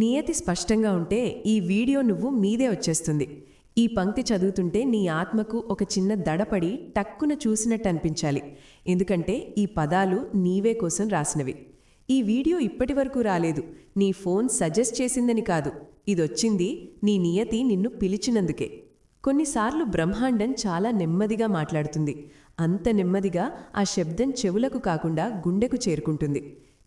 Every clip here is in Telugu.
నియతి స్పష్టంగా ఉంటే ఈ వీడియో నువ్వు మీదే వచ్చేస్తుంది. ఈ పంక్తి చదువుతుంటే నీ ఆత్మకు ఒక చిన్న దడపడి టక్కున చూసినట్టు అనిపించాలి ఎందుకంటే ఈ పదాలు నీవే కోసం రాసినవి. ఈ వీడియో ఇప్పటి వరకు రాలేదు. నీ ఫోన్ సజెస్ట్ చేసిందని కాదు. ఇదొచ్చింది నీ నియతి నిన్ను పిలిచినందుకే. కొన్నిసార్లు బ్రహ్మాండం చాలా నెమ్మదిగా మాట్లాడుతుంది. అంత నెమ్మదిగా ఆ శబ్దం చెవులకు కాకుండా గుండెకు చేరుకుంటుంది.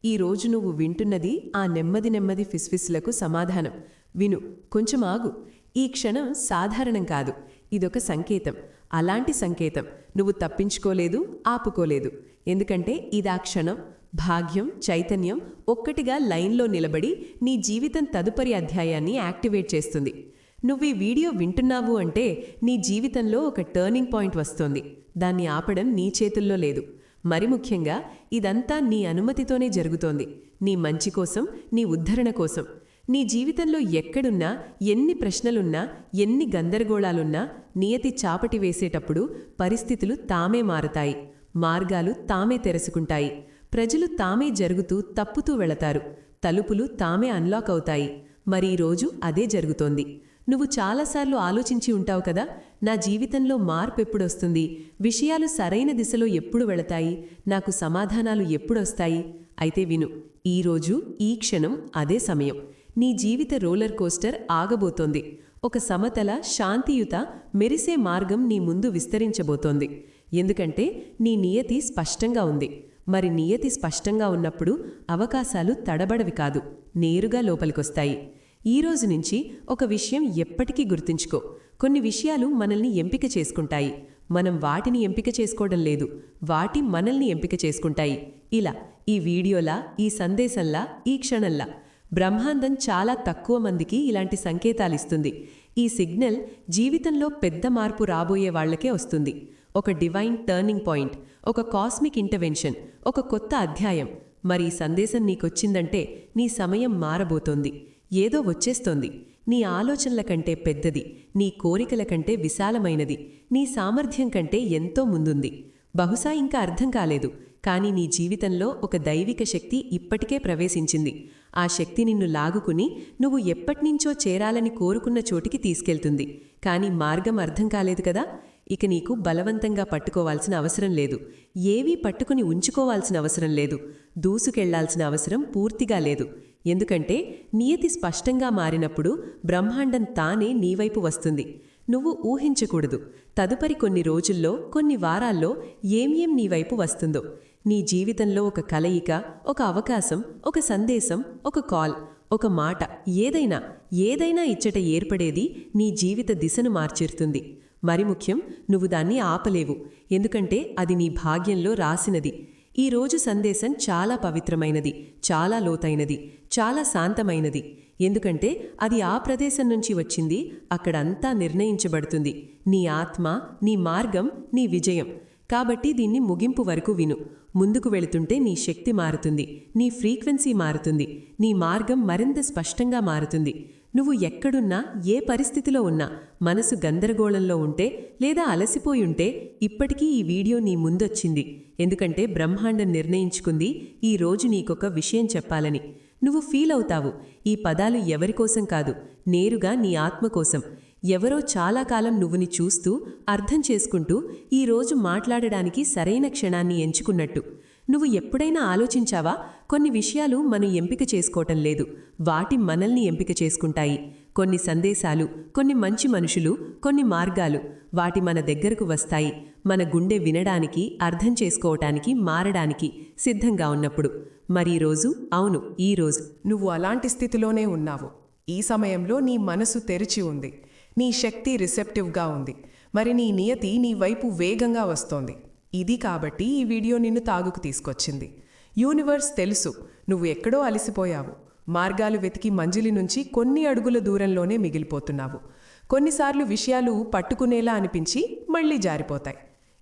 ఈ రోజు నువ్వు వింటున్నది ఆ నెమ్మది నెమ్మది ఫిస్ఫిస్లకు సమాధానం. విను కొంచెం ఆగు. ఈ క్షణం సాధారణం కాదు. ఇదొక సంకేతం. అలాంటి సంకేతం. నువ్వు తప్పించుకోలేదు ఆపుకోలేదు. ఎందుకంటే ఇదా క్షణం. భాగ్యం చైతన్యం ఒక్కటిగా లైన్లో నిలబడి నీ జీవితం తదుపరి అధ్యాయాన్ని యాక్టివేట్ చేస్తుంది. నువ్వు ఈ వీడియో వింటున్నావు అంటే నీ జీవితంలో ఒక టర్నింగ్ పాయింట్ వస్తోంది. దాన్ని ఆపడం నీ చేతుల్లో లేదు. మరి ముఖ్యంగా ఇదంతా నీ అనుమతితోనే జరుగుతోంది. నీ మంచి కోసం నీ ఉద్ధరణ కోసం. నీ జీవితంలో ఎక్కడున్నా ఎన్ని ప్రశ్నలున్నా ఎన్ని గందరగోళాలున్నా నియతి చాపటి వేసేటప్పుడు పరిస్థితులు తామే మారతాయి. మార్గాలు తామే తెరుచుకుంటాయి ప్రజలు తామే జరుగుతూ తప్పుతూ వెళతారు. తలుపులు తామే అన్లాక్ అవుతాయి. మరి ఈరోజు అదే జరుగుతోంది. నువ్వు చాలాసార్లు ఆలోచించి ఉంటావు కదా? నా జీవితంలో మార్పు ఎప్పుడొస్తుంది విషయాలు సరైన దిశలో ఎప్పుడు వెళతాయి? నాకు సమాధానాలు ఎప్పుడొస్తాయి అయితే విను ఈరోజు ఈ క్షణం అదే సమయం. నీ జీవిత రోలర్ కోస్టర్ ఆగబోతోంది. ఒక సమతల శాంతియుత మెరిసే మార్గం నీ ముందు విస్తరించబోతోంది. ఎందుకంటే నీ నియతి స్పష్టంగా ఉంది. మరి నియతి స్పష్టంగా ఉన్నప్పుడు అవకాశాలు తడబడవి కాదు. నేరుగా లోపలికొస్తాయి. ఈ రోజు నుంచి ఒక విషయం ఎప్పటికీ గుర్తుంచుకో. కొన్ని విషయాలు మనల్ని ఎంపిక చేసుకుంటాయి. మనం వాటిని ఎంపిక చేసుకోవడం లేదు. వాటి మనల్ని ఎంపిక చేసుకుంటాయి. ఇలా ఈ వీడియోలా ఈ సందేశంలా ఈ క్షణంలా. బ్రహ్మాండం చాలా తక్కువ మందికి ఇలాంటి సంకేతాలిస్తుంది. ఈ సిగ్నల్ జీవితంలో పెద్ద మార్పు రాబోయే వాళ్ళకే వస్తుంది. ఒక డివైన్ టర్నింగ్ పాయింట్ ఒక కాస్మిక్ ఇంటర్వెన్షన్ ఒక కొత్త అధ్యాయం. మరి ఈ సందేశం నీకొచ్చిందంటే నీ సమయం మారబోతోంది. ఏదో వచ్చేస్తోంది. నీ ఆలోచనల కంటే పెద్దది నీ కోరికల కంటే విశాలమైనది నీ సామర్థ్యం కంటే ఎంతో ముందుంది. బహుశా ఇంకా అర్థం కాలేదు కానీ నీ జీవితంలో ఒక దైవిక శక్తి ఇప్పటికే ప్రవేశించింది. ఆ శక్తి నిన్ను లాగుకుని నువ్వు ఎప్పటినుంచో చేరాలని కోరుకున్న చోటికి తీసుకెళ్తుంది. కానీ మార్గం అర్థం కాలేదు కదా? ఇక నీకు బలవంతంగా పట్టుకోవాల్సిన అవసరం లేదు. ఏవీ పట్టుకుని ఉంచుకోవాల్సిన అవసరం లేదు. దూసుకెళ్ళాల్సిన అవసరం పూర్తిగా లేదు. ఎందుకంటే నియతి స్పష్టంగా మారినప్పుడు బ్రహ్మాండం తానే నీవైపు వస్తుంది. నువ్వు ఊహించకూడదు. తదుపరి కొన్ని రోజుల్లో కొన్ని వారాల్లో ఏం ఏం నీవైపు వస్తుందో. నీ జీవితంలో ఒక కలయిక ఒక అవకాశం ఒక సందేశం ఒక కాల్ ఒక మాట ఏదైనా ఏదైనా ఇచ్చట ఏర్పడేది నీ జీవిత దిశను మార్చిరుతుంది. మరి ముఖ్యం నువ్వు దాన్ని ఆపలేవు. ఎందుకంటే అది నీ భాగ్యంలో రాసినది. ఈ రోజు సందేశం చాలా పవిత్రమైనది చాలా లోతైనది చాలా శాంతమైనది. ఎందుకంటే అది ఆ ప్రదేశం నుంచి వచ్చింది అక్కడంతా నిర్ణయించబడుతుంది. నీ ఆత్మ నీ మార్గం నీ విజయం. కాబట్టి దీన్ని ముగింపు వరకు విను. ముందుకు వెళుతుంటే నీ శక్తి మారుతుంది నీ ఫ్రీక్వెన్సీ మారుతుంది నీ మార్గం మరింత స్పష్టంగా మారుతుంది. నువ్వు ఎక్కడున్నా ఏ పరిస్థితిలో ఉన్నా మనసు గందరగోళంలో ఉంటే లేదా అలసిపోయుంటే ఇప్పటికీ ఈ వీడియో నీ ముందొచ్చింది. ఎందుకంటే బ్రహ్మాండం నిర్ణయించుకుంది ఈ రోజు నీకొక విషయం చెప్పాలని. నువ్వు ఫీల్ అవుతావు. ఈ పదాలు ఎవరికోసం కాదు నేరుగా నీ ఆత్మ కోసం. ఎవరో చాలా కాలం నువ్వుని చూస్తూ అర్థం చేసుకుంటూ ఈరోజు మాట్లాడడానికి సరైన క్షణాన్ని ఎంచుకున్నట్టు. నువ్వు ఎప్పుడైనా ఆలోచించావా? కొన్ని విషయాలు మనం ఎంపిక చేసుకోవటం లేదు. వాటి మనల్ని ఎంపిక చేసుకుంటాయి. కొన్ని సందేశాలు కొన్ని మంచి మనుషులు కొన్ని మార్గాలు వాటి మన దగ్గరకు వస్తాయి. మన గుండె వినడానికి అర్థం చేసుకోవటానికి మారడానికి సిద్ధంగా ఉన్నప్పుడు. మరి రోజు? అవును ఈ రోజు. నువ్వు అలాంటి స్థితిలోనే ఉన్నావు. ఈ సమయంలో నీ మనసు తెరిచి ఉంది. నీ శక్తి రిసెప్టివ్గా ఉంది. మరి నీ నియతి నీ వైపు వేగంగా వస్తోంది. ఇది కాబట్టి ఈ వీడియో నిన్ను తాగుకు తీసుకొచ్చింది. యూనివర్స్ తెలుసు నువ్వు ఎక్కడో అలసిపోయావు. మార్గాలు వెతికి మంజిలి నుంచి కొన్ని అడుగుల దూరంలోనే మిగిలిపోతున్నావు. కొన్నిసార్లు విషయాలు పట్టుకునేలా అనిపించి మళ్ళీ జారిపోతాయి.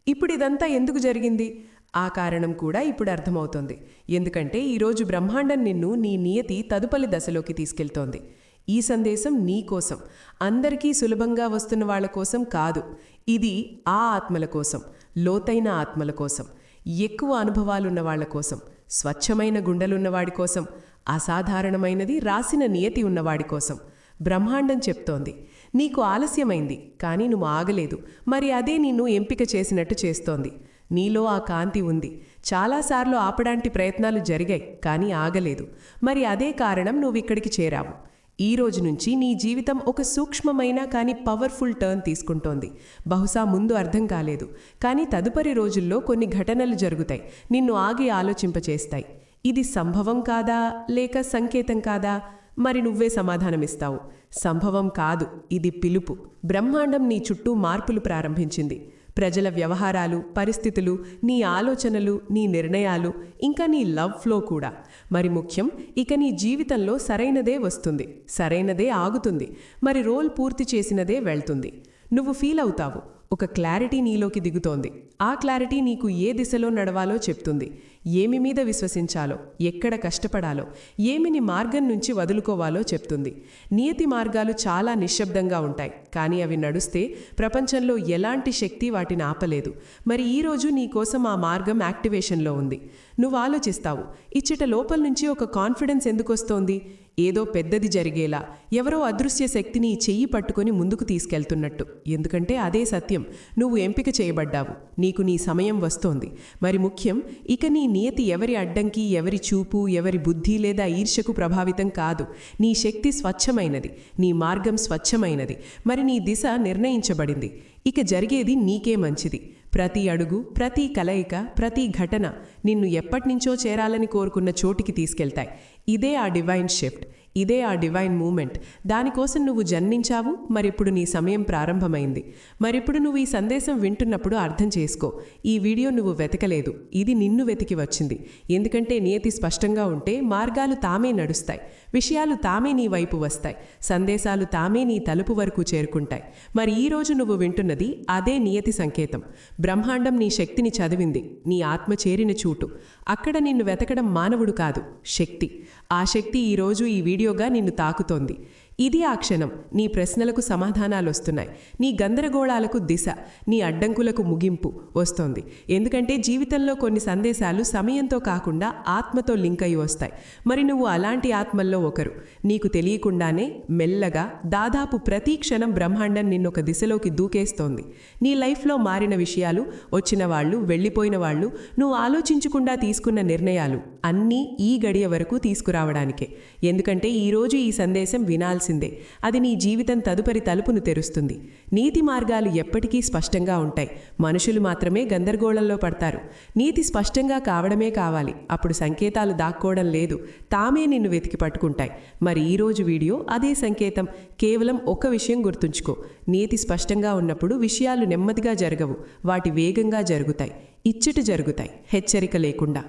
ఇప్పుడు ఇదంతా ఎందుకు జరిగింది? ఆ కారణం కూడా ఇప్పుడు అర్థమవుతోంది. ఎందుకంటే ఈరోజు బ్రహ్మాండం నిన్ను నీ నియతి తదుపరి దశలోకి తీసుకెళ్తోంది. ఈ సందేశం నీ కోసం. అందరికీ సులభంగా వస్తున్న వాళ్ళ కోసం కాదు. ఇది ఆ ఆత్మల కోసం. లోతైన ఆత్మల కోసం ఎక్కువ అనుభవాలున్న వాళ్ళ కోసం స్వచ్ఛమైన గుండెలున్నవాడి కోసం అసాధారణమైనది రాసిన నియతి ఉన్నవాడి కోసం. బ్రహ్మాండం చెప్తోంది. నీకు ఆలస్యమైంది కానీ నువ్వు ఆగలేదు. మరి అదే నిన్ను ఎంపిక చేసినట్టు చేస్తోంది. నీలో ఆ కాంతి ఉంది. చాలాసార్లు ఆపడానికి ప్రయత్నాలు జరిగాయి కానీ ఆగలేదు. మరి అదే కారణం నువ్వు ఇక్కడికి చేరావు. ఈ రోజు నుంచి నీ జీవితం ఒక సూక్ష్మమైన కానీ పవర్ఫుల్ టర్న్ తీసుకుంటోంది. బహుశా ముందు అర్థం కాలేదు. కానీ తదుపరి రోజుల్లో కొన్ని ఘటనలు జరుగుతాయి. నిన్ను ఆగి ఆలోచింపచేస్తాయి. ఇది సంభవం కాదా? లేక సంకేతం కాదా? మరి నువ్వే సమాధానమిస్తావు. సంభవం కాదు. ఇది పిలుపు. బ్రహ్మాండం నీ చుట్టూ మార్పులు ప్రారంభించింది. ప్రజల వ్యవహారాలు పరిస్థితులు నీ ఆలోచనలు నీ నిర్ణయాలు ఇంకా నీ లవ్ ఫ్లో కూడా. మరి ముఖ్యం ఇక నీ జీవితంలో సరైనదే వస్తుంది సరైనదే ఆగుతుంది. మరి రోల్ పూర్తి చేసినదే వెళ్తుంది. నువ్వు ఫీల్ అవుతావు. ఒక క్లారిటీ నీలోకి దిగుతోంది. ఆ క్లారిటీ నీకు ఏ దిశలో నడవాలో చెప్తుంది. ఏమి మీద విశ్వసించాలో ఎక్కడ కష్టపడాలో ఏమిని మార్గం నుంచి వదులుకోవాలో చెప్తుంది. నియతి మార్గాలు చాలా నిశ్శబ్దంగా ఉంటాయి కానీ అవి నడుస్తే ప్రపంచంలో ఎలాంటి శక్తి వాటిని ఆపలేదు. మరి ఈరోజు నీకోసం ఆ మార్గం యాక్టివేషన్లో ఉంది. నువ్వు ఆలోచిస్తావు ఇచ్చట లోపల నుంచి ఒక కాన్ఫిడెన్స్ ఎందుకొస్తోంది ఏదో పెద్దది జరిగేలా ఎవరో అదృశ్య శక్తిని చెయ్యి పట్టుకొని ముందుకు తీసుకెళ్తున్నట్టు. ఎందుకంటే అదే సత్యం నువ్వు ఎంపిక చేయబడ్డావు. నీ నీకు నీ సమయం వస్తోంది. మరి ముఖ్యం ఇక నీ నియతి ఎవరి అడ్డంకి ఎవరి చూపు ఎవరి బుద్ధి లేదా ఈర్ష్యకు ప్రభావితం కాదు. నీ శక్తి స్వచ్ఛమైనది నీ మార్గం స్వచ్ఛమైనది. మరి నీ దిశ నిర్ణయించబడింది. ఇక జరిగేది నీకే మంచిది. ప్రతి అడుగు ప్రతి కలయిక ప్రతి ఘటన నిన్ను ఎప్పటినుంచో చేరాలని కోరుకున్న చోటికి తీసుకెళ్తాయి. ఇదే ఆ డివైన్ షిఫ్ట్. ఇదే ఆ డివైన్ మూమెంట్ దానికోసం నువ్వు జన్మించావు మరిప్పుడు నీ సమయం ప్రారంభమైంది. మరిప్పుడు నువ్వు ఈ సందేశం వింటున్నప్పుడు అర్థం చేసుకో. ఈ వీడియో నువ్వు వెతకలేదు. ఇది నిన్ను వెతికి వచ్చింది. ఎందుకంటే నియతి స్పష్టంగా ఉంటే మార్గాలు తామే నడుస్తాయి. విషయాలు తామే నీ వైపు వస్తాయి. సందేశాలు తామే నీ తలుపు వరకు చేరుకుంటాయి. మరి ఈ రోజు నువ్వు వింటున్నది అదే నియతి సంకేతం. బ్రహ్మాండం నీ శక్తిని చదివింది. నీ ఆత్మ చేరిన చూటు. అక్కడ నిన్ను వెతకడం మానవుడు కాదు శక్తి. ఆ శక్తి ఈరోజు ఈ వీడియోగా నిన్ను తాకుతోంది. ఇది ఆ క్షణం. నీ ప్రశ్నలకు సమాధానాలు వస్తున్నాయి నీ గందరగోళాలకు దిశ నీ అడ్డంకులకు ముగింపు వస్తోంది. ఎందుకంటే జీవితంలో కొన్ని సందేశాలు సమయంతో కాకుండా ఆత్మతో లింక్ అయి వస్తాయి. మరి నువ్వు అలాంటి ఆత్మల్లో ఒకరు. నీకు తెలియకుండానే మెల్లగా దాదాపు ప్రతి క్షణం బ్రహ్మాండం నిన్నొక దిశలోకి దూకేస్తోంది. నీ లైఫ్లో మారిన విషయాలు వచ్చిన వాళ్ళు వెళ్ళిపోయిన వాళ్ళు నువ్వు ఆలోచించకుండా తీసుకున్న నిర్ణయాలు అన్నీ ఈ గడియ వరకు తీసుకురావడానికే. ఎందుకంటే ఈరోజు ఈ సందేశం వినాల్సి చేయాల్సిందే. అది నీ జీవితం తదుపరి తలుపును తెరుస్తుంది. నీతి మార్గాలు ఎప్పటికీ స్పష్టంగా ఉంటాయి. మనుషులు మాత్రమే గందరగోళంలో పడతారు. నీతి స్పష్టంగా కావడమే కావాలి. అప్పుడు సంకేతాలు దాక్కోవడం లేదు. తామే నిన్ను వెతికి పట్టుకుంటాయి. మరి ఈరోజు వీడియో అదే సంకేతం. కేవలం ఒక విషయం గుర్తుంచుకో. నీతి స్పష్టంగా ఉన్నప్పుడు విషయాలు నెమ్మదిగా జరగవు. వాటి వేగంగా జరుగుతాయి. ఇచ్చట జరుగుతాయి. హెచ్చరిక లేకుండా.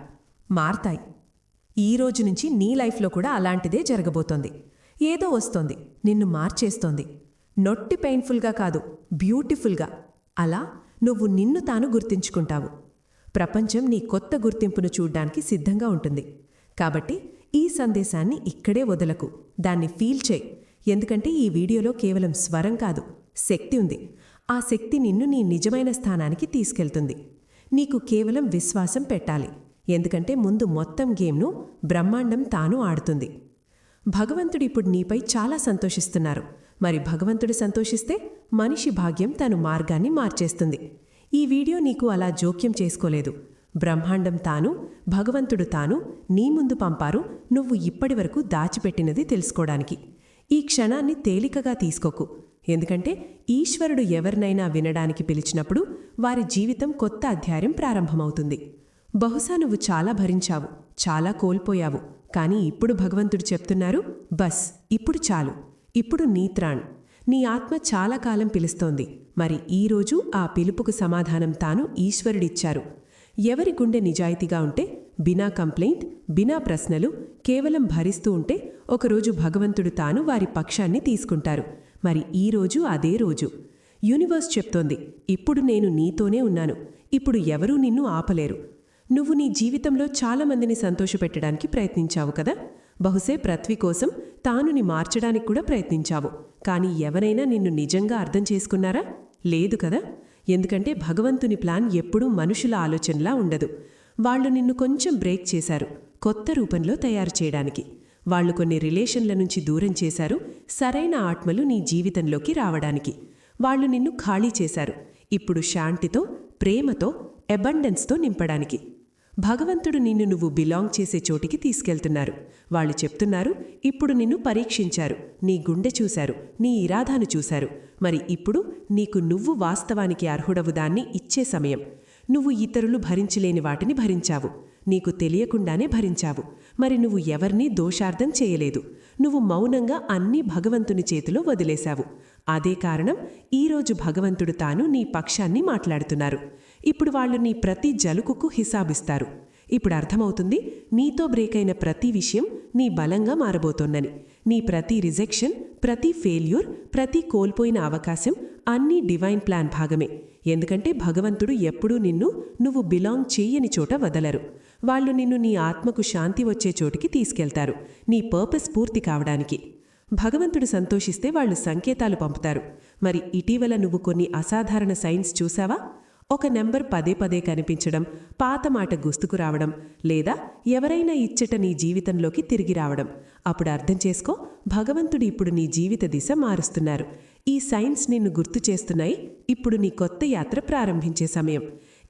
మారతాయి. ఈ రోజు నుంచి నీ లైఫ్లో కూడా అలాంటిదే జరగబోతోంది. ఏదో వస్తోంది. నిన్ను మార్చేస్తోంది. నొట్టి పెయిన్ఫుల్గా కాదు బ్యూటిఫుల్గా. అలా నువ్వు నిన్ను తాను గుర్తించుకుంటావు. ప్రపంచం నీ కొత్త గుర్తింపును చూడ్డానికి సిద్ధంగా ఉంటుంది. కాబట్టి ఈ సందేశాన్ని ఇక్కడే వదలకు. దాన్ని ఫీల్ చేయి. ఎందుకంటే ఈ వీడియోలో కేవలం స్వరం కాదు శక్తి ఉంది. ఆ శక్తి నిన్ను నీ నిజమైన స్థానానికి తీసుకెళ్తుంది. నీకు కేవలం విశ్వాసం పెట్టాలి. ఎందుకంటే ముందు మొత్తం గేమ్ను బ్రహ్మాండం తాను ఆడుతుంది. భగవంతుడు ఇప్పుడు నీపై చాలా సంతోషిస్తున్నారు. మరి భగవంతుడు సంతోషిస్తే మనిషి భాగ్యం తను మార్గాన్ని మార్చేస్తుంది. ఈ వీడియో నీకు అలా జోక్యం చేసుకోలేదు. బ్రహ్మాండం తాను భగవంతుడు తాను నీ ముందు పంపారు నువ్వు ఇప్పటివరకు దాచిపెట్టినది తెలుసుకోవడానికి ఈ క్షణాన్ని తేలికగా తీసుకోకు. ఎందుకంటే ఈశ్వరుడు ఎవరినైనా వినడానికి పిలిచినప్పుడు వారి జీవితం కొత్త అధ్యాయం ప్రారంభమవుతుంది. బహుశా నువ్వు చాలా భరించావు చాలా కోల్పోయావు. కానీ ఇప్పుడు భగవంతుడు చెప్తున్నారు బస్ ఇప్పుడు చాలు. ఇప్పుడు నీత్రాణ్ నీ ఆత్మ చాలా కాలం పిలుస్తోంది. మరి ఈరోజు ఆ పిలుపుకు సమాధానం తాను ఈశ్వరుడిచ్చారు. ఎవరి గుండె నిజాయితీగా ఉంటే బినా కంప్లైంట్ బినా ప్రశ్నలు కేవలం భరిస్తూ ఉంటే ఒకరోజు భగవంతుడు తాను వారి పక్షాన్ని తీసుకుంటారు. మరి ఈరోజు అదే రోజు. యూనివర్స్ చెప్తోంది ఇప్పుడు నేను నీతోనే ఉన్నాను. ఇప్పుడు ఎవరూ నిన్ను ఆపలేరు. నువ్వు నీ జీవితంలో చాలామందిని సంతోషపెట్టడానికి ప్రయత్నించావు కదా? బహుశే పృథ్వీ కోసం తానుని మార్చడానికి కూడా ప్రయత్నించావు. కానీ ఎవరైనా నిన్ను నిజంగా అర్థం చేసుకున్నారా? లేదు కదా? ఎందుకంటే భగవంతుని ప్లాన్ ఎప్పుడూ మనుషుల ఆలోచనలా ఉండదు. వాళ్ళు నిన్ను కొంచెం బ్రేక్ చేశారు కొత్త రూపంలో తయారు చేయడానికి. వాళ్ళు కొన్ని రిలేషన్ల నుంచి దూరం చేశారు సరైన ఆత్మలు నీ జీవితంలోకి రావడానికి. వాళ్ళు నిన్ను ఖాళీ చేశారు ఇప్పుడు శాంతితో ప్రేమతో అబండెన్స్తో నింపడానికి. భగవంతుడు నిన్ను నువ్వు బిలాంగ్ చేసే చోటికి తీసుకెళ్తున్నారు. వాళ్ళు చెప్తున్నారు ఇప్పుడు నిన్ను పరీక్షించారు. నీ గుండె చూశారు. నీ ఇరాధాను చూశారు. మరి ఇప్పుడు నీకు నువ్వు వాస్తవానికి అర్హుడవు దాన్ని ఇచ్చే సమయం. నువ్వు ఇతరులు భరించలేని వాటిని భరించావు. నీకు తెలియకుండానే భరించావు. మరి నువ్వు ఎవర్నీ దోషార్థం చేయలేదు. నువ్వు మౌనంగా అన్నీ భగవంతుని చేతిలో వదిలేశావు. అదే కారణం ఈరోజు భగవంతుడు తాను నీ పక్షాన్ని మాట్లాడుతున్నారు. ఇప్పుడు వాళ్ళు నీ ప్రతి జలుకుకు హిసాబిస్తారు. ఇప్పుడు అర్థమవుతుంది నీతో బ్రేక్ అయిన ప్రతి విషయం నీ బలంగా మారబోతోందని. నీ ప్రతి రిజెక్షన్ ప్రతి ఫెయిల్యూర్ ప్రతి కోల్పోయిన అవకాశం అన్నీ డివైన్ ప్లాన్ భాగమే. ఎందుకంటే భగవంతుడు ఎప్పుడూ నిన్ను నువ్వు బిలాంగ్ చేయని చోట వదలరు. వాళ్ళు నిన్ను నీ ఆత్మకు శాంతి వచ్చే చోటికి తీసుకెళ్తారు నీ పర్పస్ పూర్తి కావడానికి. భగవంతుడు సంతోషిస్తే వాళ్ళు సంకేతాలు పంపుతారు. మరి ఇటీవల నువ్వు కొన్ని అసాధారణ సైన్స్ చూసావా? ఒక నెంబర్ పదే పదే కనిపించడం పాత మాట గుస్తుకు రావడం లేదా ఎవరైనా ఇచ్చట నీ జీవితంలోకి తిరిగి రావడం. అప్పుడు అర్థం చేసుకో భగవంతుడు ఇప్పుడు నీ జీవిత దిశ మారుస్తున్నారు. ఈ సైన్స్ నిన్ను గుర్తు చేస్తున్నాయి. ఇప్పుడు నీ కొత్త యాత్ర ప్రారంభించే సమయం.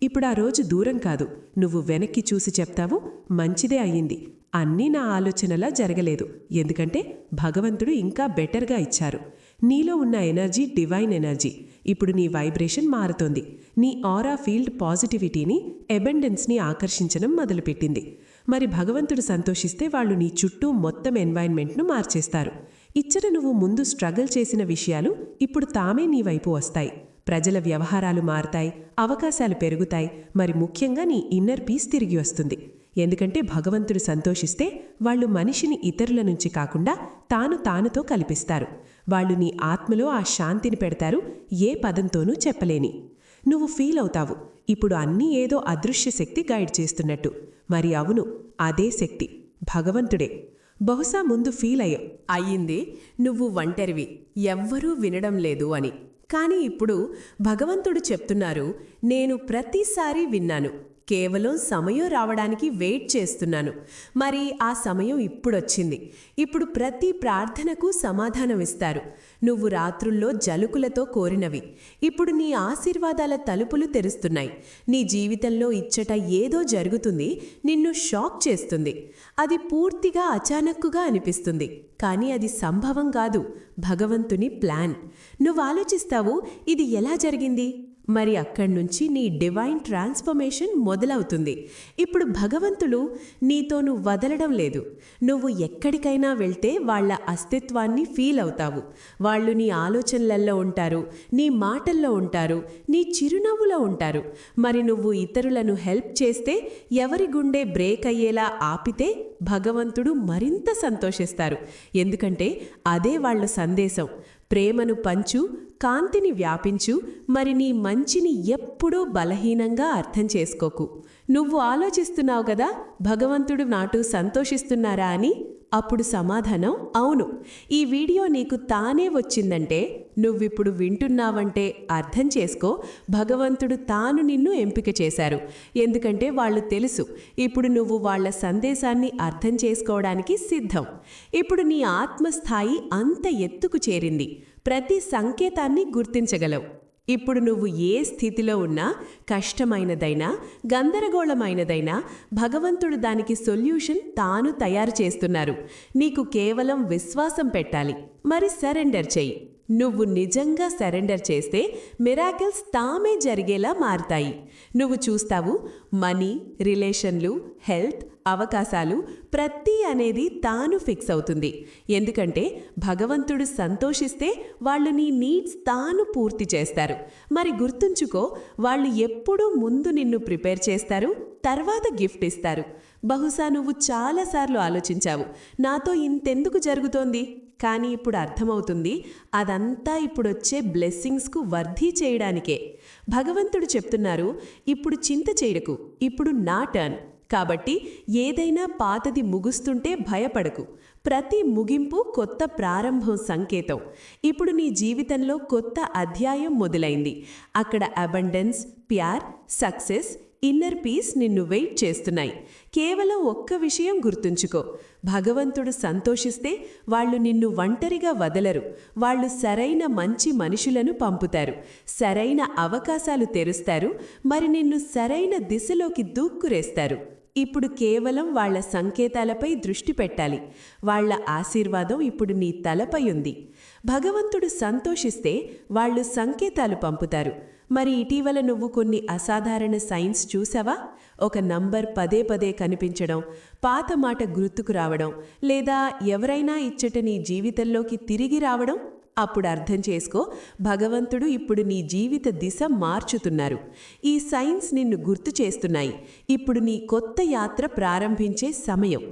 ఇప్పుడు ఆ రోజు దూరం కాదు. నువ్వు వెనక్కి చూసి చెప్తావు మంచిదే అయ్యింది. అన్నీ నా ఆలోచనలా జరగలేదు. ఎందుకంటే భగవంతుడు ఇంకా బెటర్గా ఇచ్చారు. నీలో ఉన్న ఎనర్జీ డివైన్ ఎనర్జీ. ఇప్పుడు నీ వైబ్రేషన్ మారుతోంది. నీ ఆరా ఫీల్డ్ పాజిటివిటీని ఎబెండెన్స్ని ఆకర్షించడం మొదలుపెట్టింది. మరి భగవంతుడు సంతోషిస్తే వాళ్ళు నీ చుట్టూ మొత్తం ఎన్వైర్న్మెంట్ను మార్చేస్తారు. ఇచ్చట నువ్వు ముందు స్ట్రగుల్ చేసిన విషయాలు ఇప్పుడు తామే నీ వైపు వస్తాయి. ప్రజల వ్యవహారాలు మారతాయి అవకాశాలు పెరుగుతాయి మరి ముఖ్యంగా నీ ఇన్నర్ పీస్ తిరిగి వస్తుంది. ఎందుకంటే భగవంతుడు సంతోషిస్తే వాళ్ళు మనిషిని ఇతరుల నుంచి కాకుండా తాను తానుతో కల్పిస్తారు. వాళ్ళు నీ ఆత్మలో ఆ శాంతిని పెడతారు ఏ పదంతోనూ చెప్పలేని. నువ్వు ఫీల్ అవుతావు. ఇప్పుడు అన్నీ ఏదో అదృశ్య శక్తి గైడ్ చేస్తున్నట్టు. మరి అవును అదే శక్తి. భగవంతుడే. బహుశా ముందు ఫీల్ అయ్యో అయ్యింది నువ్వు ఒంటరివి ఎవ్వరూ వినడం లేదు అని. కానీ ఇప్పుడు భగవంతుడు చెప్తున్నారు నేను ప్రతిసారి విన్నాను. కేవలం సమయం రావడానికి వెయిట్ చేస్తున్నాను. మరి ఆ సమయం ఇప్పుడొచ్చింది. ఇప్పుడు ప్రతి ప్రార్థనకు సమాధానం ఇస్తారు. నువ్వు రాత్రుల్లో జలుకులతో కోరినవి. ఇప్పుడు నీ ఆశీర్వాదాల తలుపులు తెరుస్తున్నాయి. నీ జీవితంలో ఇచ్చట ఏదో జరుగుతుంది. నిన్ను షాక్ చేస్తుంది. అది పూర్తిగా అచానక్కుగా అనిపిస్తుంది. కానీ అది సంభవం కాదు. భగవంతుని ప్లాన్. నువ్వు ఆలోచిస్తావు ఇది ఎలా జరిగింది? మరి అక్కడి నుంచి నీ డివైన్ ట్రాన్స్ఫర్మేషన్ మొదలవుతుంది. ఇప్పుడు భగవంతుడు నీతోను వదలడం లేదు. నువ్వు ఎక్కడికైనా వెళ్తే వాళ్ళ అస్తిత్వాన్ని ఫీల్ అవుతావు. వాళ్ళు నీ ఆలోచనలలో ఉంటారు నీ మాటల్లో ఉంటారు నీ చిరునవ్వులో ఉంటారు. మరి నువ్వు ఇతరులను హెల్ప్ చేస్తే ఎవరి గుండె బ్రేక్ అయ్యేలా ఆపితే భగవంతుడు మరింత సంతోషిస్తారు. ఎందుకంటే అదే వాళ్ళ సందేశం. ప్రేమను పంచు కాంతిని వ్యాపించు మరి నీ మంచిని ఎప్పుడూ బలహీనంగా అర్థం చేసుకోకు. నువ్వు ఆలోచిస్తున్నావు కదా భగవంతుడు నాటు సంతోషిస్తున్నారా అని? అప్పుడు సమాధానం అవును. ఈ వీడియో నీకు తానే వచ్చిందంటే నువ్విప్పుడు వింటున్నావంటే అర్థం చేసుకో భగవంతుడు తాను నిన్ను ఎంపిక చేశారు. ఎందుకంటే వాళ్ళు తెలుసు ఇప్పుడు నువ్వు వాళ్ళ సందేశాన్ని అర్థం చేసుకోవడానికి సిద్ధం. ఇప్పుడు నీ ఆత్మస్థాయి అంత ఎత్తుకు చేరింది. ప్రతి సంకేతాన్ని గుర్తించగలవు. ఇప్పుడు నువ్వు ఏ స్థితిలో ఉన్నా కష్టమైనదైనా గందరగోళమైనదైనా భగవంతుడు దానికి సొల్యూషన్ తాను తయారు చేస్తున్నారు. నీకు కేవలం విశ్వాసం పెట్టాలి. మరి సరెండర్ చెయ్యి. నువ్వు నిజంగా సరెండర్ చేస్తే మిరాకిల్స్ తామే జరిగేలా మారతాయి. నువ్వు చూస్తావు మనీ రిలేషన్లు హెల్త్ అవకాశాలు ప్రతి అనేది తాను ఫిక్స్ అవుతుంది. ఎందుకంటే భగవంతుడు సంతోషిస్తే వాళ్ళు నీ నీడ్స్ తాను పూర్తి చేస్తారు. మరి గుర్తుంచుకో వాళ్ళు ఎప్పుడూ ముందు నిన్ను ప్రిపేర్ చేస్తారు తర్వాత గిఫ్ట్ ఇస్తారు. బహుశా నువ్వు చాలాసార్లు ఆలోచించావు నాతో ఇంతెందుకు జరుగుతోంది? కానీ ఇప్పుడు అర్థమవుతుంది అదంతా ఇప్పుడొచ్చే బ్లెస్సింగ్స్కు వర్ధీ చేయడానికే. భగవంతుడు చెప్తున్నారు ఇప్పుడు చింత చేయడకు ఇప్పుడు నా టర్న్. కాబట్టి ఏదైనా పాతది ముగుస్తుంటే భయపడకు. ప్రతి ముగింపు కొత్త ప్రారంభం సంకేతం. ఇప్పుడు నీ జీవితంలో కొత్త అధ్యాయం మొదలైంది. అక్కడ అబండెన్స్ ప్యార్ సక్సెస్ ఇన్నర్ పీస్ నిన్ను వెయిట్ చేస్తున్నాయి. కేవలం ఒక్క విషయం గుర్తుంచుకో. భగవంతుడు సంతోషిస్తే వాళ్ళు నిన్ను ఒంటరిగా వదలరు. వాళ్ళు సరైన మంచి మనుషులను పంపుతారు. సరైన అవకాశాలు తెరుస్తారు. మరి నిన్ను సరైన దిశలోకి దూక్కురేస్తారు. ఇప్పుడు కేవలం వాళ్ళ సంకేతాలపై దృష్టి పెట్టాలి. వాళ్ళ ఆశీర్వాదం ఇప్పుడు నీ తలపై ఉంది. భగవంతుడు సంతోషిస్తే వాళ్ళు సంకేతాలు పంపుతారు. మరి ఇటీవల నువ్వు కొన్ని అసాధారణ సైన్స్ చూసావా? ఒక నంబర్ పదే పదే కనిపించడం పాత మాట గుర్తుకు రావడం లేదా ఎవరైనా ఇచ్చట నీ జీవితంలోకి తిరిగి రావడం? అప్పుడు అర్థం చేసుకో భగవంతుడు ఇప్పుడు నీ జీవిత దిశ మార్చుతున్నారు. ఈ సైన్స్ నిన్ను గుర్తు చేస్తున్నాయి. ఇప్పుడు నీ కొత్త యాత్ర ప్రారంభించే సమయం.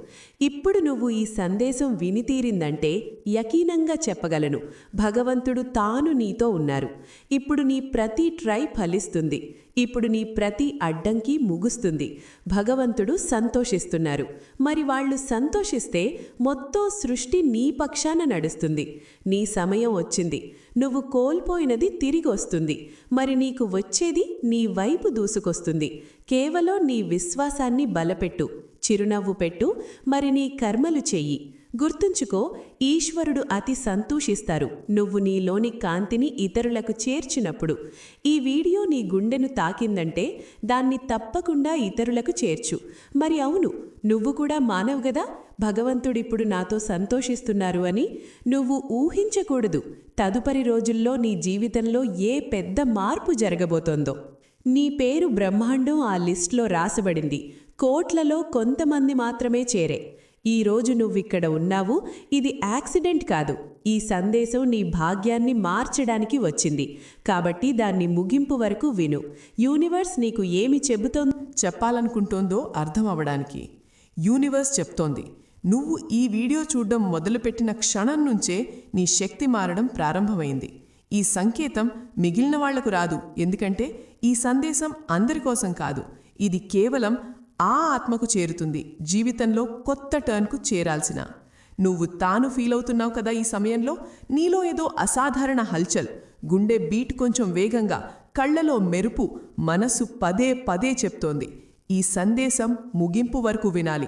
ఇప్పుడు నువ్వు ఈ సందేశం వినితీరిందంటే యకీనంగా చెప్పగలను. భగవంతుడు తాను నీతో ఉన్నారు. ఇప్పుడు నీ ప్రతి ట్రై ఫలిస్తుంది. ఇప్పుడు నీ ప్రతి అడ్డంకి ముగుస్తుంది. భగవంతుడు సంతోషిస్తున్నారు. మరి వాళ్ళు సంతోషిస్తే మొత్తం సృష్టి నీ పక్షాన నడుస్తుంది. నీ సమయం వచ్చింది. నువ్వు కోల్పోయినది తిరిగి వస్తుంది. మరి నీకు వచ్చేది నీ వైపు దూసుకొస్తుంది. కేవలం నీ విశ్వాసాన్ని బలపెట్టు. చిరునవ్వు పెట్టు మరి నీ కర్మలు చెయ్యి. గుర్తుంచుకో ఈశ్వరుడు అతి సంతోషిస్తారు. నువ్వు నీలోని కాంతిని ఇతరులకు చేర్చినప్పుడు. ఈ వీడియో నీ గుండెను తాకిందంటే దాన్ని తప్పకుండా ఇతరులకు చేర్చు. మరి అవును నువ్వు కూడా మానవు గదా? భగవంతుడిప్పుడు నాతో సంతోషిస్తున్నారు అని నువ్వు ఊహించకూడదు. తదుపరి రోజుల్లో నీ జీవితంలో ఏ పెద్ద మార్పు జరగబోతోందో. నీ పేరు బ్రహ్మాండం ఆ లిస్ట్లో రాసబడింది. కోట్లలో కొంతమంది మాత్రమే చేరే. ఈ రోజు నువ్విక్కడ ఉన్నావు ఇది యాక్సిడెంట్ కాదు. ఈ సందేశం నీ భాగ్యాన్ని మార్చడానికి వచ్చింది. కాబట్టి దాన్ని ముగింపు వరకు విను. యూనివర్స్ నీకు ఏమి చెబుతోంది? చెప్పాలనుకుంటోందో అర్థం అవడానికి యూనివర్స్ చెప్తోంది నువ్వు ఈ వీడియో చూడడం మొదలుపెట్టిన క్షణం నుంచే నీ శక్తి మారడం ప్రారంభమైంది. ఈ సంకేతం మిగిలిన వాళ్ళకు రాదు. ఎందుకంటే ఈ సందేశం అందరి కోసం కాదు. ఇది కేవలం ఆ ఆత్మకు చేరుతుంది. జీవితంలో కొత్త టర్న్కు చేరాల్సిన. నువ్వు తాను ఫీల్ అవుతున్నావు కదా ఈ సమయంలో? నీలో ఏదో అసాధారణ హల్చల్. గుండె బీట్ కొంచెం వేగంగా కళ్ళలో మెరుపు మనసు పదే పదే చెప్తోంది. ఈ సందేశం ముగింపు వరకు వినాలి.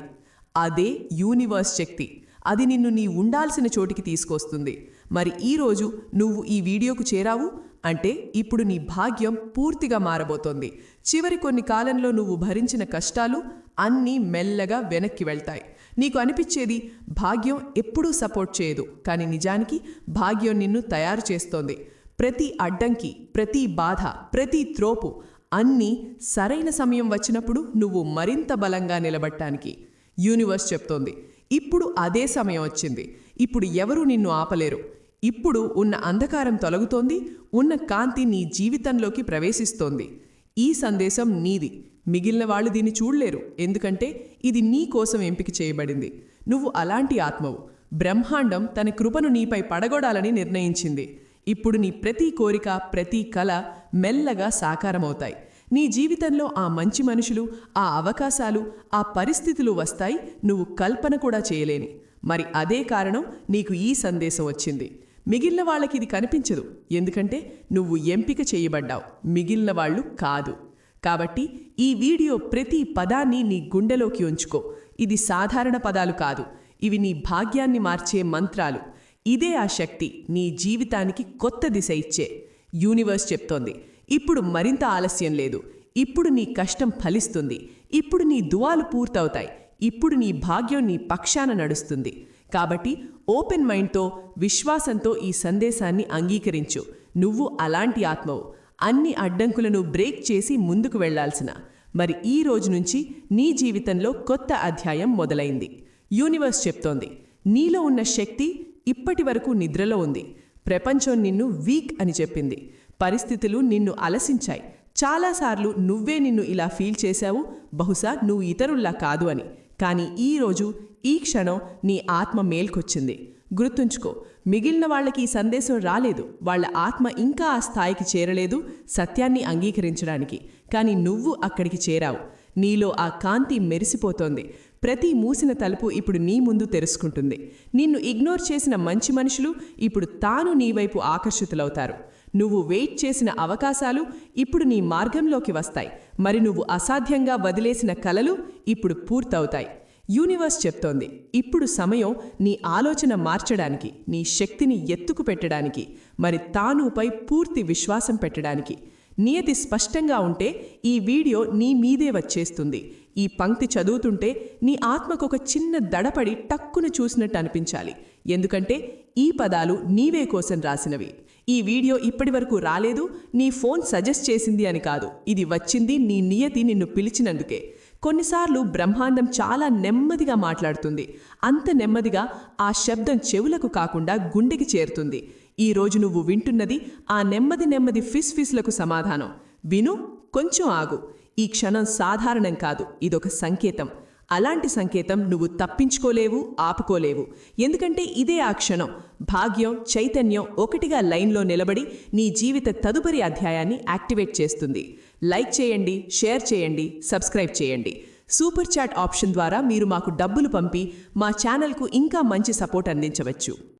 అదే యూనివర్స్ శక్తి. అది నిన్ను నీ ఉండాల్సిన చోటికి తీసుకొస్తుంది. మరి ఈరోజు నువ్వు ఈ వీడియోకు చేరావు? అంటే ఇప్పుడు నీ భాగ్యం పూర్తిగా మారబోతోంది. చివరి కొన్ని కాలంలో నువ్వు భరించిన కష్టాలు అన్నీ మెల్లగా వెనక్కి వెళ్తాయి. నీకు అనిపించేది భాగ్యం ఎప్పుడూ సపోర్ట్ చేయదు కానీ నిజానికి భాగ్యం నిన్ను తయారు చేస్తోంది. ప్రతి అడ్డంకి ప్రతి బాధ ప్రతి త్రోపు అన్నీ సరైన సమయం వచ్చినప్పుడు నువ్వు మరింత బలంగా నిలబట్టానికి యూనివర్స్ చెప్తోంది. ఇప్పుడు అదే సమయం వచ్చింది. ఇప్పుడు ఎవరూ నిన్ను ఆపలేరు. ఇప్పుడు ఉన్న అంధకారం తొలగుతోంది ఉన్న కాంతి నీ జీవితంలోకి ప్రవేశిస్తోంది. ఈ సందేశం నీది. మిగిలిన వాళ్ళు దీన్ని చూడలేరు. ఎందుకంటే ఇది నీ కోసం ఎంపిక చేయబడింది. నువ్వు అలాంటి ఆత్మవు. బ్రహ్మాండం తన కృపను నీపై పడగొడాలని నిర్ణయించింది. ఇప్పుడు నీ ప్రతి కోరిక ప్రతి కళ మెల్లగా సాకారమవుతాయి. నీ జీవితంలో ఆ మంచి మనుషులు ఆ అవకాశాలు ఆ పరిస్థితులు వస్తాయి. నువ్వు కల్పన కూడా చేయలేని. మరి అదే కారణం నీకు ఈ సందేశం వచ్చింది. మిగిలిన వాళ్ళకి ఇది కనిపించదు. ఎందుకంటే నువ్వు ఎంపిక చేయబడ్డావు. మిగిలిన వాళ్ళు కాదు. కాబట్టి ఈ వీడియో ప్రతి పదాన్ని నీ గుండెలోకి ఉంచుకో. ఇది సాధారణ పదాలు కాదు. ఇవి నీ భాగ్యాన్ని మార్చే మంత్రాలు. ఇదే ఆ శక్తి నీ జీవితానికి కొత్త దిశ ఇచ్చే. యూనివర్స్ చెప్తోంది. ఇప్పుడు మరింత ఆలస్యం లేదు. ఇప్పుడు నీ కష్టం ఫలిస్తుంది. ఇప్పుడు నీ దువాలు పూర్తవుతాయి. ఇప్పుడు నీ భాగ్యం నీ పక్షాన నడుస్తుంది. కాబట్టి ఓపెన్ మైండ్తో విశ్వాసంతో ఈ సందేశాన్ని అంగీకరించు. నువ్వు అలాంటి ఆత్మవు. అన్ని అడ్డంకులను బ్రేక్ చేసి ముందుకు వెళ్ళాల్సిన. మరి ఈ రోజు నుంచి నీ జీవితంలో కొత్త అధ్యాయం మొదలైంది. యూనివర్స్ చెప్తోంది నీలో ఉన్న శక్తి ఇప్పటి వరకు నిద్రలో ఉంది. ప్రపంచం నిన్ను వీక్ అని చెప్పింది. పరిస్థితులు నిన్ను అలసించాయి. చాలాసార్లు నువ్వే నిన్ను ఇలా ఫీల్ చేశావు. బహుశా నువ్వు ఇతరుల్లా కాదు అని. కానీ ఈ రోజు ఈ క్షణం నీ ఆత్మ మేల్కొచ్చింది. గుర్తుంచుకో మిగిలిన వాళ్ళకి ఈ సందేశం రాలేదు. వాళ్ళ ఆత్మ ఇంకా ఆ స్థాయికి చేరలేదు సత్యాన్ని అంగీకరించడానికి. కానీ నువ్వు అక్కడికి చేరావు. నీలో ఆ కాంతి మెరిసిపోతోంది. ప్రతి మూసిన తలుపు ఇప్పుడు నీ ముందు తెరుచుకుంటుంది. నిన్ను ఇగ్నోర్ చేసిన మంచి మనుషులు ఇప్పుడు తాను నీ వైపు ఆకర్షితులవుతారు. నువ్వు వెయిట్ చేసిన అవకాశాలు ఇప్పుడు నీ మార్గంలోకి వస్తాయి. మరి నువ్వు అసాధ్యంగా వదిలేసిన కలలు ఇప్పుడు పూర్తవుతాయి. యూనివర్స్ చెప్తోంది. ఇప్పుడు సమయం నీ ఆలోచన మార్చడానికి నీ శక్తిని ఎత్తుకు పెట్టడానికి మరి తానుపై పూర్తి విశ్వాసం పెట్టడానికి. నియతి స్పష్టంగా ఉంటే ఈ వీడియో నీ మీదే వచ్చేస్తుంది. ఈ పంక్తి చదువుతుంటే నీ ఆత్మకు ఒక చిన్న దడపడి టక్కున చూసినట్టు అనిపించాలి. ఎందుకంటే ఈ పదాలు నీవే కోసం రాసినవి. ఈ వీడియో ఇప్పటివరకు రాలేదు నీ ఫోన్ సజెస్ట్ చేసింది అని కాదు. ఇది వచ్చింది నీ నియతి నిన్ను పిలిచినందుకే. కొన్నిసార్లు బ్రహ్మాండం చాలా నెమ్మదిగా మాట్లాడుతుంది. అంత నెమ్మదిగా ఆ శబ్దం చెవులకు కాకుండా గుండెకి చేరుతుంది. ఈ రోజు నువ్వు వింటున్నది ఆ నెమ్మది నెమ్మది ఫిస్ ఫిస్లకు సమాధానం. విను కొంచెం ఆగు. ఈ క్షణం సాధారణం కాదు ఇదొక సంకేతం. అలాంటి సంకేతం నువ్వు తప్పించుకోలేవు ఆపుకోలేవు. ఎందుకంటే ఇదే ఆ క్షణం. భాగ్యం చైతన్యం ఒకటిగా లైన్లో నిలబడి నీ జీవిత తదుపరి అధ్యాయాన్ని యాక్టివేట్ చేస్తుంది. లైక్ చేయండి షేర్ చేయండి సబ్స్క్రైబ్ చేయండి. సూపర్ చాట్ ఆప్షన్ ద్వారా మీరు మాకు డబ్బులు పంపి మా ఛానల్కు ఇంకా మంచి సపోర్ట్ అందించవచ్చు.